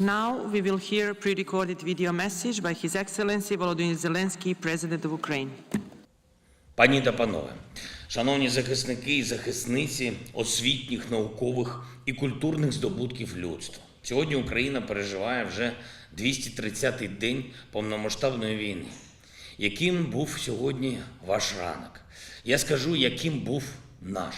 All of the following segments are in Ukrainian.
Now we will hear a pre-recorded video message by His Excellency Volodymyr Zelensky, President of Ukraine. Пані та панове, шановні захисники і захисниці освітніх, наукових і культурних здобутків людства. Сьогодні Україна переживає вже 230-й день повномасштабної війни. Яким був сьогодні ваш ранок? Я скажу, яким був наш.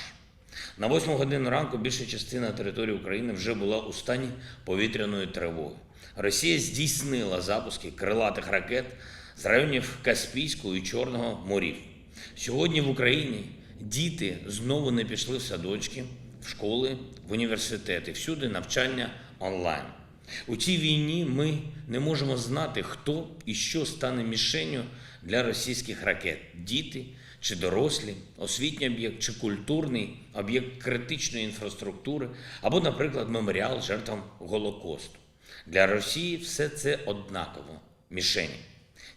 На 8 годину ранку більша частина території України вже була у стані повітряної тривоги. Росія здійснила запуски крилатих ракет з районів Каспійського і Чорного морів. Сьогодні в Україні діти знову не пішли в садочки, в школи, в університети. Всюди навчання онлайн. У цій війні ми не можемо знати, хто і що стане мішенню для російських ракет: діти чи дорослі, освітній об'єкт чи культурний об'єкт критичної інфраструктури, або, наприклад, меморіал жертвам Голокосту. Для Росії все це однаково мішені.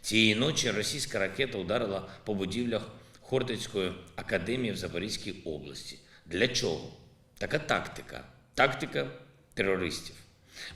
Цієї ночі російська ракета ударила по будівлях Хортицької академії в Запорізькій області. Для чого? Така тактика. Тактика терористів.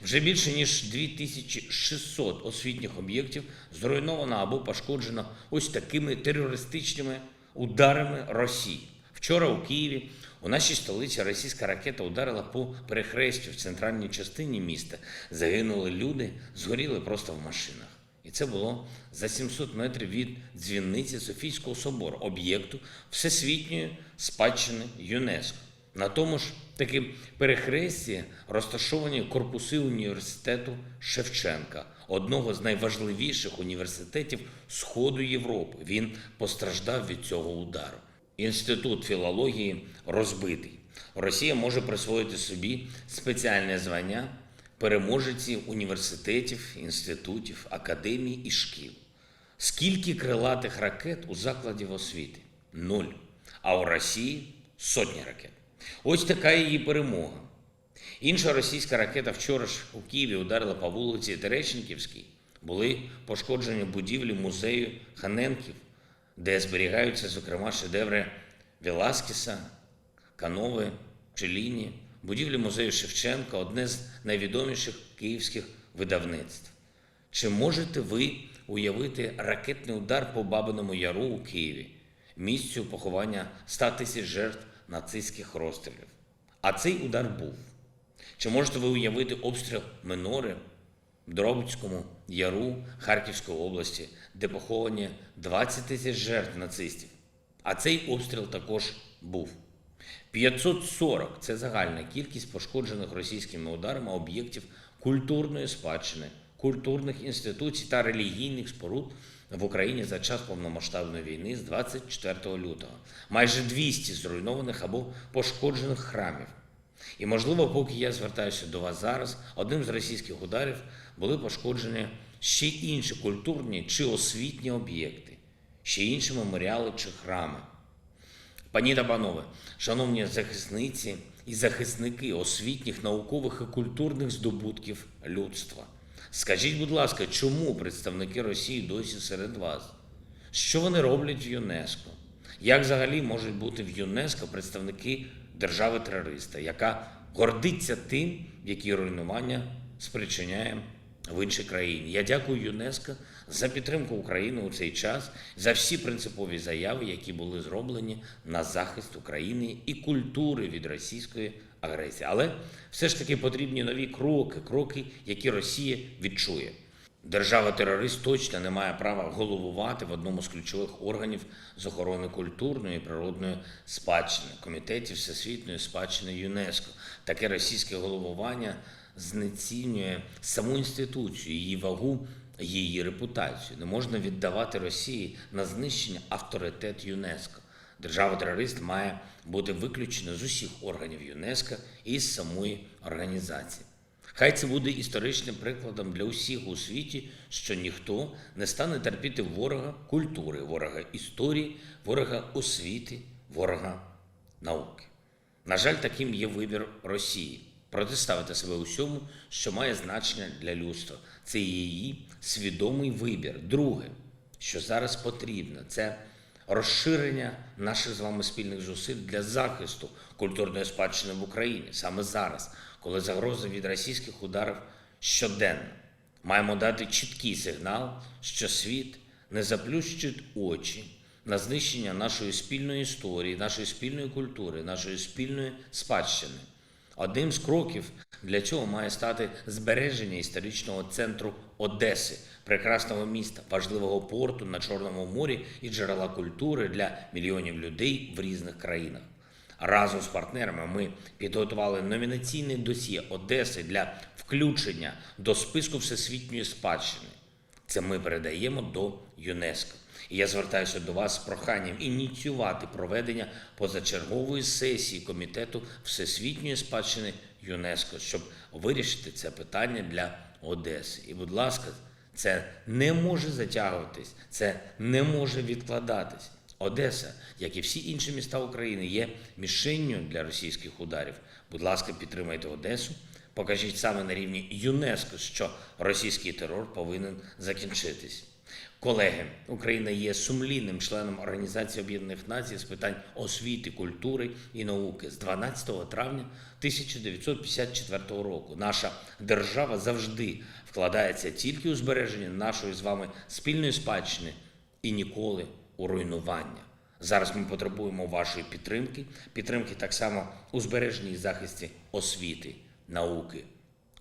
Вже більше ніж 2600 освітніх об'єктів зруйновано або пошкоджено ось такими терористичними ударами Росії. Вчора у Києві, у нашій столиці, російська ракета ударила по перехрестю в центральній частині міста. Загинули люди, згоріли просто в машинах. І це було за 700 метрів від дзвіниці Софійського собору, об'єкту всесвітньої спадщини ЮНЕСКО. На тому ж таки перехресті розташовані корпуси університету Шевченка, одного з найважливіших університетів Сходу Європи. Він постраждав від цього удару. Інститут філології розбитий. Росія може присвоїти собі спеціальне звання переможеці університетів, інститутів, академій і шкіл. Скільки крилатих ракет у закладів освіти? Нуль. А у Росії сотні ракет. Ось така її перемога. Інша російська ракета вчора ж у Києві ударила по вулиці Терещенківській. Були пошкоджені будівлі музею Ханенків, де зберігаються, зокрема, шедеври Веласкеса, Канови, Челіні, будівлі музею Шевченка одне з найвідоміших київських видавництв. Чи можете ви уявити ракетний удар по Бабиному Яру у Києві, місцю поховання 100 тисяч жертв нацистських розстрілів? А цей удар був. Чи можете ви уявити обстріл Минори в Дробицькому Яру Харківської області, де поховані 20 тисяч жертв нацистів? А цей обстріл також був. 540 – це загальна кількість пошкоджених російськими ударами об'єктів культурної спадщини, культурних інституцій та релігійних споруд в Україні за час повномасштабної війни з 24 лютого. Майже 200 зруйнованих або пошкоджених храмів. І, можливо, поки я звертаюся до вас зараз, одним з російських ударів були пошкоджені ще інші культурні чи освітні об'єкти, ще інші меморіали чи храми. Пані та панове, шановні захисниці і захисники освітніх, наукових і культурних здобутків людства. Скажіть, будь ласка, чому представники Росії досі серед вас? Що вони роблять в ЮНЕСКО? Як взагалі можуть бути в ЮНЕСКО представники держави-терориста, яка гордиться тим, які руйнування спричиняє в іншій країні? Я дякую ЮНЕСКО за підтримку України у цей час, за всі принципові заяви, які були зроблені на захист України і культури від російської агресії. Але все ж таки потрібні нові кроки, кроки, які Росія відчує. Держава-терорист точно не має права головувати в одному з ключових органів з охорони культурної і природної спадщини комітетів Всесвітньої спадщини ЮНЕСКО. Таке російське головування знецінює саму інституцію, її вагу, її репутацію. Не можна віддавати Росії на знищення авторитет ЮНЕСКО. Держава-терорист має бути виключена з усіх органів ЮНЕСКО і з самої організації. Хай це буде історичним прикладом для усіх у світі, що ніхто не стане терпіти ворога культури, ворога історії, ворога освіти, ворога науки. На жаль, таким є вибір Росії протиставити себе усьому, що має значення для людства. Це її свідомий вибір. Друге, що зараз потрібно, це розширення наших з вами спільних зусиль для захисту культурної спадщини в Україні саме зараз, коли загроза від російських ударів щоденно. Маємо дати чіткий сигнал, що світ не заплющить очі на знищення нашої спільної історії, нашої спільної культури, нашої спільної спадщини. Одним з кроків для цього має стати збереження історичного центру Одеси, прекрасного міста, важливого порту на Чорному морі і джерела культури для мільйонів людей в різних країнах. Разом з партнерами ми підготували номінаційне досьє Одеси для включення до списку всесвітньої спадщини. Це ми передаємо до ЮНЕСКО. І я звертаюся до вас з проханням ініціювати проведення позачергової сесії Комітету Всесвітньої спадщини ЮНЕСКО, щоб вирішити це питання для Одеси. І, будь ласка, це не може затягуватись, це не може відкладатись. Одеса, як і всі інші міста України, є мішенню для російських ударів. Будь ласка, підтримайте Одесу. Покажіть саме на рівні ЮНЕСКО, що російський терор повинен закінчитись. Колеги, Україна є сумлінним членом Організації Об'єднаних Націй з питань освіти, культури і науки з 12 травня 1954 року. Наша держава завжди вкладається тільки у збереження нашої з вами спільної спадщини і ніколи у руйнування. Зараз ми потребуємо вашої підтримки, підтримки так само у збереженні і захисті освіти, науки,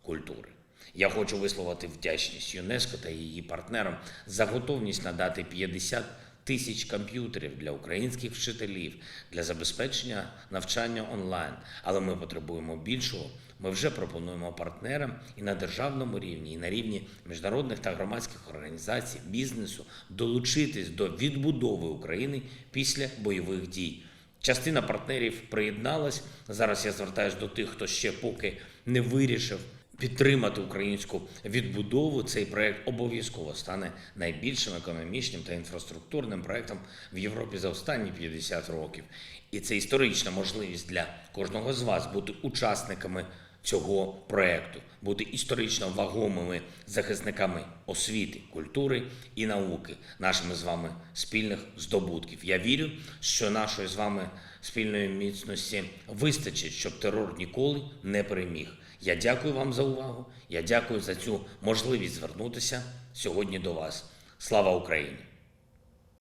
культури. Я хочу висловити вдячність ЮНЕСКО та її партнерам за готовність надати 50 тисяч комп'ютерів для українських вчителів для забезпечення навчання онлайн. Але ми потребуємо більшого. Ми вже пропонуємо партнерам і на державному рівні, і на рівні міжнародних та громадських організацій, бізнесу долучитись до відбудови України після бойових дій. Частина партнерів приєдналась. Зараз я звертаюся до тих, хто ще поки не вирішив підтримати українську відбудову. Цей проект обов'язково стане найбільшим економічним та інфраструктурним проектом в Європі за останні 50 років. І це історична можливість для кожного з вас бути учасниками цього проекту, бути історично вагомими захисниками освіти, культури і науки, нашими з вами спільних здобутків. Я вірю, що нашої з вами спільної міцності вистачить, щоб терор ніколи не переміг. Я дякую вам за увагу. Я дякую за цю можливість звернутися сьогодні до вас. Слава Україні!